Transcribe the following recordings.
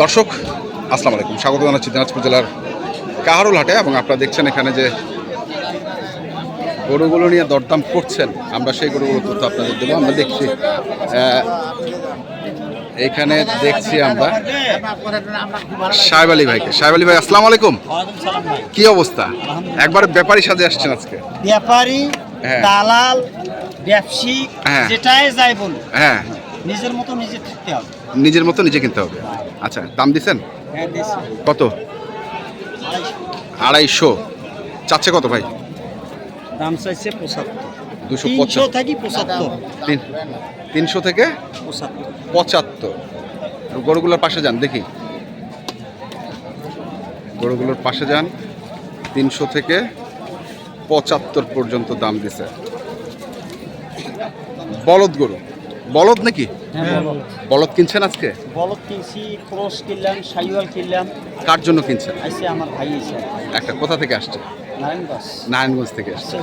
দর্শক আসসালামু আলাইকুম। স্বাগত জানাচ্ছি দিনাজপুর জেলার কাহারুল হাটে এবং আপনারা দেখছেন এখানে যে গরুগুলো নিয়ে দরদাম করছেন আমরা সেই গরুগুলোর তথ্য আপনাদের দেবো। আমরা দেখছি এখানে দেখছি আমরা সাহেব আলী ভাইকে। সাহেব আলী ভাই আসসালামু আলাইকুম। কি অবস্থা? একবার ব্যাপারী সাজে আসছেন আজকে। ব্যাপারী হ্যাঁ। দালাল ব্যবসায়িক হ্যাঁ। যেটাই যাই বলুন হ্যাঁ। নিজের মতো নিজে থাকতে হবে। নিজের মতো নিজে কিনতে হবে। আচ্ছা দাম দিচ্ছেন? হ্যাঁ। কত? আড়াইশো। চাচ্ছে কত ভাই? দাম চাইছে পঁচাত্তর। দুশো তিনশো পঁচাত্তর। তিন তিনশো থেকে পঁচাত্তর। গরুগুলোর পাশে যান দেখি। গরুগুলোর পাশে যান। তিনশো থেকে পঁচাত্তর পর্যন্ত দাম দিছে। বলদ গরু। বলদ নাকি? হ্যাঁ বলদ। কিনছেন আজকে? বলদ কিনছি ক্রস কিনলাম সাইওয়াল কিনলাম। কার জন্য কিনছেন? আইসে আমার ভাই এসে একটা কোথা থেকে আসছে? নারায়ণগঞ্জ। থেকে আসছে।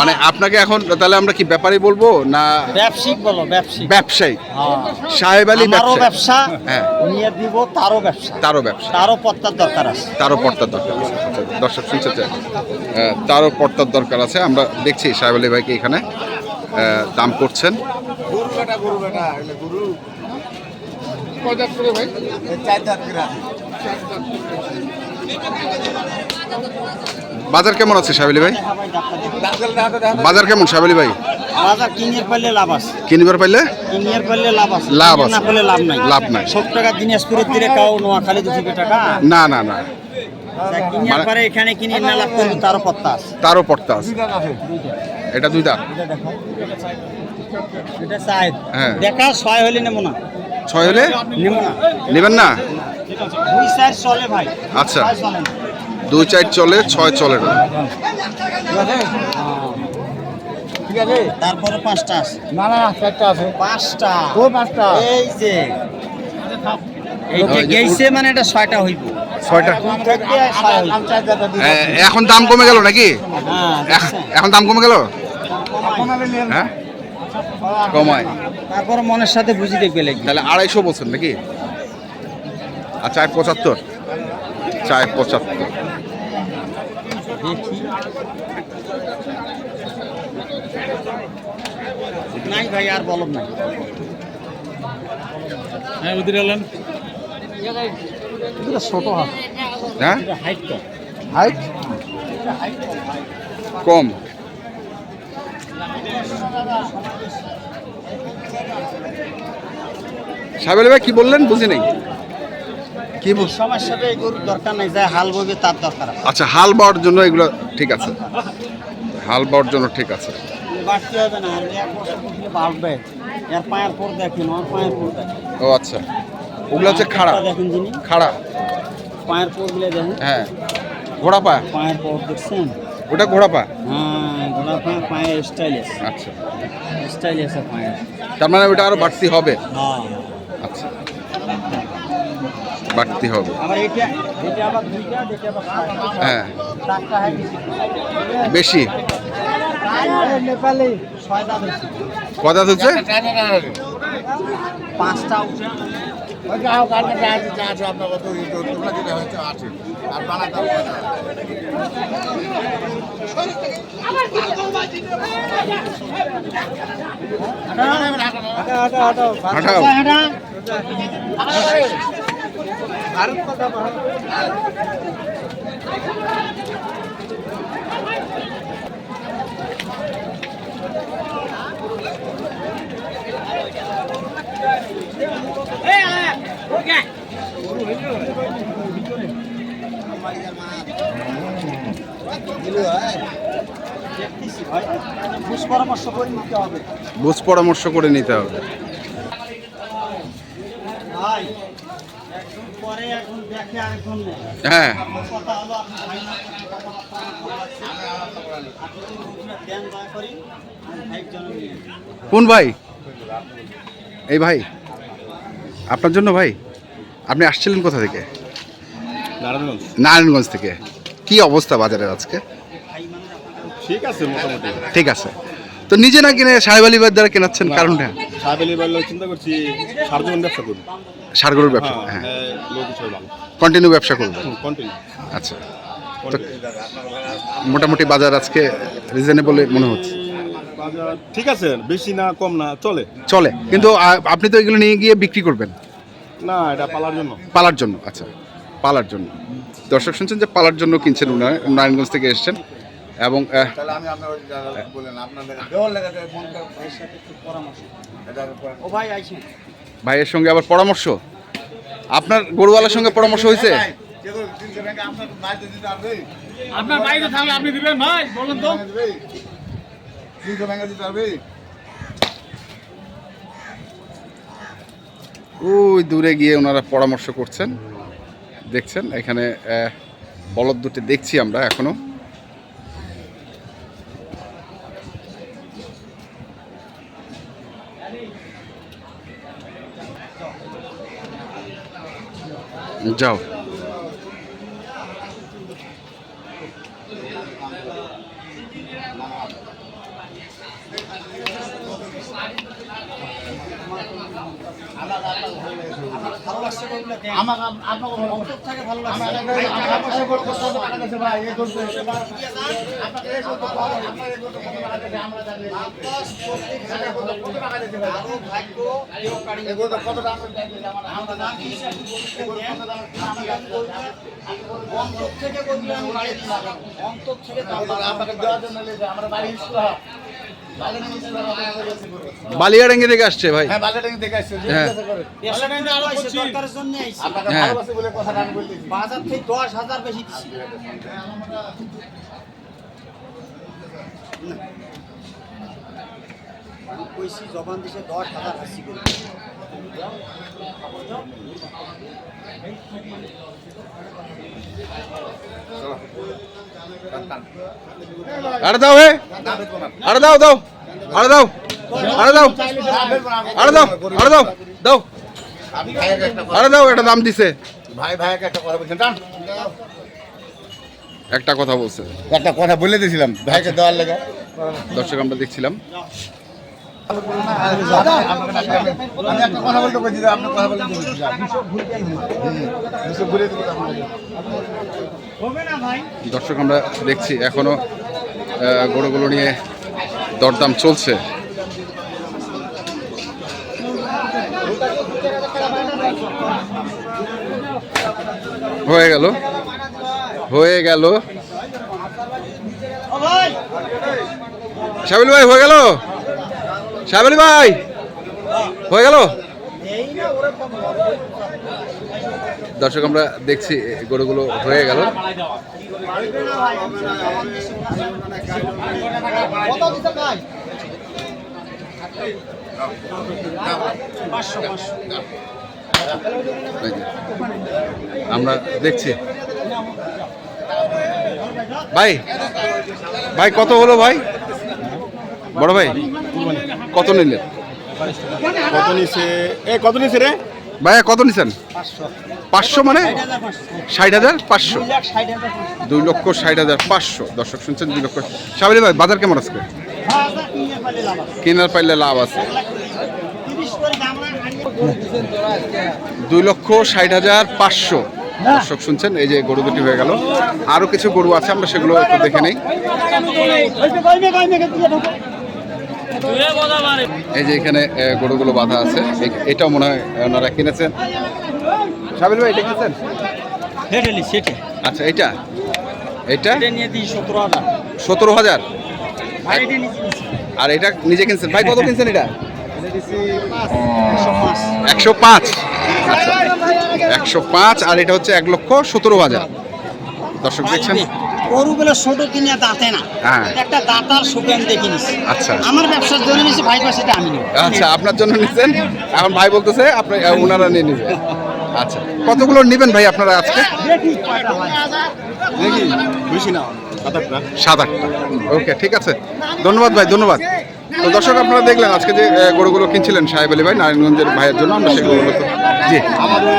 মানে আপনাকে এখন তাহলে আমরা কি ব্যাপারী বলব না? ব্যবসায়িক বলো ব্যবসায়িক। ব্যবসায়ী হ্যাঁ। সাহেব আলী ব্যবসায়ী ব্যবসা হ্যাঁ। নিয়ে দিব তারও ব্যবসা। তারও ব্যবসা। তারও পত্তার দরকার আছে। তারও পর্তার দরকার আছে। দর্শক শুনছে তারও পর্তার দরকার আছে। আমরা দেখছি সাহেব আলী ভাইকে এখানে। দাম করছেন? বাজার কেমন আছে সাহেব আলী ভাই? বাজার কেমন সাহেব আলী ভাই? বাজার পারলে লাভ আছে। কিনবার পাইলে? কিনিয়ে পারলে লাভ আছে। লাভ আছে। না পারলে লাভ নাই। লাভ নাই। সব টাকা দিনাজপুরের নোয়াখালী দুশো টাকা। না না না। কিনিয়ে মানে- তারও পত্তা আছে। এটা দুই দাঁত এটা দেখো। এটা চাই। হ্যাঁ। দেখা ছয় হলে নেব না। ছয় হলে? নেব না। নেবেন না? দুই চার চলে ভাই। আচ্ছা। ছয় চলে না। দুই চার চলে ছয় চলে না। তারপরে পাঁচটা আছে। না না চারটা আছে। পাঁচটা। ও পাঁচটা। এই যে। এইটা গেইছে মানে এটা ছয়টা হইব। ছয়টা। এ- এখন দাম কমে গেল নাকি? হ্যাঁ এখন দাম কমে গেল? হ্যাঁ? কমায়। তারপরে মনের সাথে বুঝি দেখবে লাগবে তাহলে আড়াইশো বলছেন নাকি? আর চায় পঁচাত্তর। চায় পঁচাত্তর। নাই ভাই আর বলব নাই। হ্যাঁ উদির এটা ছোট হ্যাঁ হাইট কম হাইট কম। সাহেব আলী ভাই কি বললেন? বুঝি নেই। কি সমস্যাটা গরুর দরকার নাই হাল বইবে তার দরকার আচ্ছা হাল বাওয়ার জন্য এগুলো ঠিক আছে। হাল বাওয়ার জন্য ঠিক আছে। বাড়তে হবে না আর এক বছর বসলে বাড়বে। এর পায়ের পর দেখেন ওর পায়ের পর দেখেন। ও আচ্ছা। ওগুলো হচ্ছে খাড়া। দেখেন যিনি। খাড়া। পায়ের পরগুলো দেখেন। হ্যাঁ। ঘোড়া পা? পায়ের পর দেখছেন? ওটা ঘোড়া পা? হ্যাঁ ঘোড়া পায়ে পায়ের স্টাইল আছে আচ্ছা। স্টাইল আছে পায়ের তার মানে ওটা আরও বাড়তি হবে? হ্যাঁ। আচ্ছা। বাড়তি হবে। আবার এটা এটা আবার দুইটা এটা আবার হ্যাঁ। হয় বেশি। বেশি? নেপালি ছয় দাঁত কথা হচ্ছে পাঁচটা উঠে হাঁটাও দেখতেছি ভাই বুঝ পরামর্শ করে নিতে হবে বুঝ পরামর্শ করে নিতে হবে ভাই একজন পরে একজন দেখে আরেকজন নেই হ্যাঁ কথা হলো আপনি ভাই না আপনি যদি রুগীরা দেন দয়া করি পরামর্শ করে নিতে হবে। যাই। কোন ভাই? এই ভাই। আপনার জন্য ভাই? আপনি আসছিলেন কোথা থেকে? নারায়ণগঞ্জ। নারায়ণগঞ্জ থেকে। কি অবস্থা বাজারের আজকে? ঠিক আছে মোটামুটি। ঠিক আছে। তো নিজে না কিনে সাহেব আলী ভাইয়ের দ্বারা কেনাচ্ছেন কারণটা? সাহেবেলি বললে চিন্তা করছি সারজন ব্যবসা করব সার গরুর ব্যবসা হ্যাঁ হ্যাঁ। ভালো। কন্টিনিউ ব্যবসা করবেন? কন্টিনিউ আচ্ছা। তো মোটামুটি বাজার আজকে রিজনেবল মনে হচ্ছে? ঠিক আছে বেশি না কম না চলে। চলে। কিন্তু আপনি তো এগুলো নিয়ে গিয়ে বিক্রি করবেন? না এটা পালার জন্য। পালার জন্য আচ্ছা। পালার জন্য। দর্শক শুনছেন যে পালার জন্য কিনছেন উনারা নারায়ণগঞ্জ থেকে এসেছেন। এবং আহ, ও ভাই আইছেন ভাইয়ের সঙ্গে আবার পরামর্শ? আপনার গরুওয়ালার সঙ্গে পরামর্শ হয়েছে? আপনার বাইরে থাকলে আপনি দিবেন ভাই বলুন তো। ওই দূরে গিয়ে ওনারা পরামর্শ করছেন। দেখছেন এখানে বলদ দুটি দেখছি আমরা এখনও। chao. আমার আপনাকে ভালো লাগছে। অন্তর থেকে আপনাকে দেওয়ার জন্য আমরা বাড়ি বালিয়াডাঙ্গি থেকে আসছে ভাই। হ্যাঁ বাজারটাকে দেখে আসছে হ্যাঁ। দরকারের জন্য আইছি। হ্যাঁ। ভালোবাসি বলে কথাটা আমি বলতেছি। বাজার থেকে দশ হাজার বেশি দিচ্ছি। আমি কইছি জবান দিছে দশ হাজার হাসি করে। আরে দাও হে। আরে দাও দাও। আরে দাও। আরে দাও। আরে দাও। আরে দাও। দাও। আরে দাও এটা দাম দিছে। ভাই ভাইকে একটা কথা বলছেন টান। একটা কথা বলছে। একটা কথা বলে দিয়েছিলাম ভাইকে দেওয়ার লেগে। দর্শক আমরা দেখছিলাম। দর্শক, আমরা দেখছি এখনও গরুগুলো নিয়ে দরদাম চলছে। হয়ে গেল। হয়ে গেল। সাবিল ভাই, হয়ে গেল? সাবিল ভাই, হয়ে গেল? দর্শক, আমরা দেখছি গরুগুলো হয়ে গেল। আমরা দেখছি। ভাই ভাই, কত হলো ভাই? বড় ভাই কত নিলেন কত নিছে এ কত নিছে রে ভাইয়া কত নিছেন পাঁচশো মানে ষাট হাজার পাঁচশো দুই লক্ষ ষাট হাজার পাঁচশো দর্শক শুনছেন দুই লক্ষ সাবিলি ভাই বাজার কেমন আজকে হ্যাঁ কেনার পাইলে লাভ আছে দুই লক্ষ ষাট হাজার পাঁচশো দর্শক শুনছেন এই যে গরু দুটি হয়ে গেল আরও কিছু গরু আছে আমরা সেগুলো একটু দেখে নেই এই যে এখানে গরুগুলো বাঁধা আছে। এটাও মনে হয় ওনারা কিনেছেন। সাবিল ভাই এটা কিনেছেন? আচ্ছা এটা? এটা? সতেরো হাজার। আর এটা নিজে কিনছেন? ভাই কত কিনছেন এটা? একশো পাঁচ একশো পাঁচ। আচ্ছা একশো পাঁচ। আর এটা হচ্ছে এক লক্ষ সতেরো হাজার। দর্শক দেখছেন? গরুগুলো ছোট কিনে দাঁতে না। হ্যাঁ। একটা দাঁতার সুপেন দেখে নিছি আচ্ছা। আমার ব্যবসার জন্য নিছি ভাই পাশে আমি নেব। আচ্ছা আপনার জন্য নিচ্ছেন এখন ভাই বলতেছে আপনি ওনারা নিয়ে নেবেন আচ্ছা কতগুলো নেবেন ভাই আপনারা আজকে? দেখি বেশি না সাত আটটা ওকে ঠিক আছে। ধন্যবাদ ভাই ধন্যবাদ। তো দর্শক আপনারা দেখলেন আজকে যে গরুগুলো কিনছিলেন সাহেব আলী ভাই নারায়ণগঞ্জের ভাইয়ের জন্য আমরা সেগুলো জি। আমাদের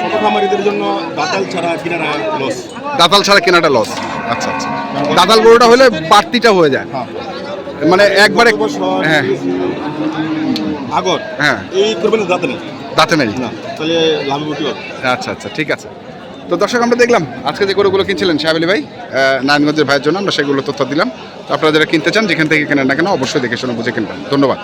ছোট খামারিদের জন্য দাতাল ছাড়া কিনারা লস দাতাল ছাড়া কেনাটা লস আচ্ছা আচ্ছা। দাতাল গরুটা হলে বাড়তিটা হয়ে যায়। মানে একবারে হ্যাঁ। আগর? হ্যাঁ। এই করবেন দাঁতে নেই? দাঁতে নেই। না তাহলে আচ্ছা আচ্ছা ঠিক আছে। তো দর্শক আমরা দেখলাম আজকে যে গরুগুলো কিনছিলেন সাহেব ভাই নারায়ণগঞ্জের ভাইয়ের জন্য আমরা সেগুলো তথ্য দিলাম। তো আপনারা যারা কিনতে চান যেখান থেকে কেনেন না কেন অবশ্যই দেখে শুনে বুঝে কিনবেন। ধন্যবাদ।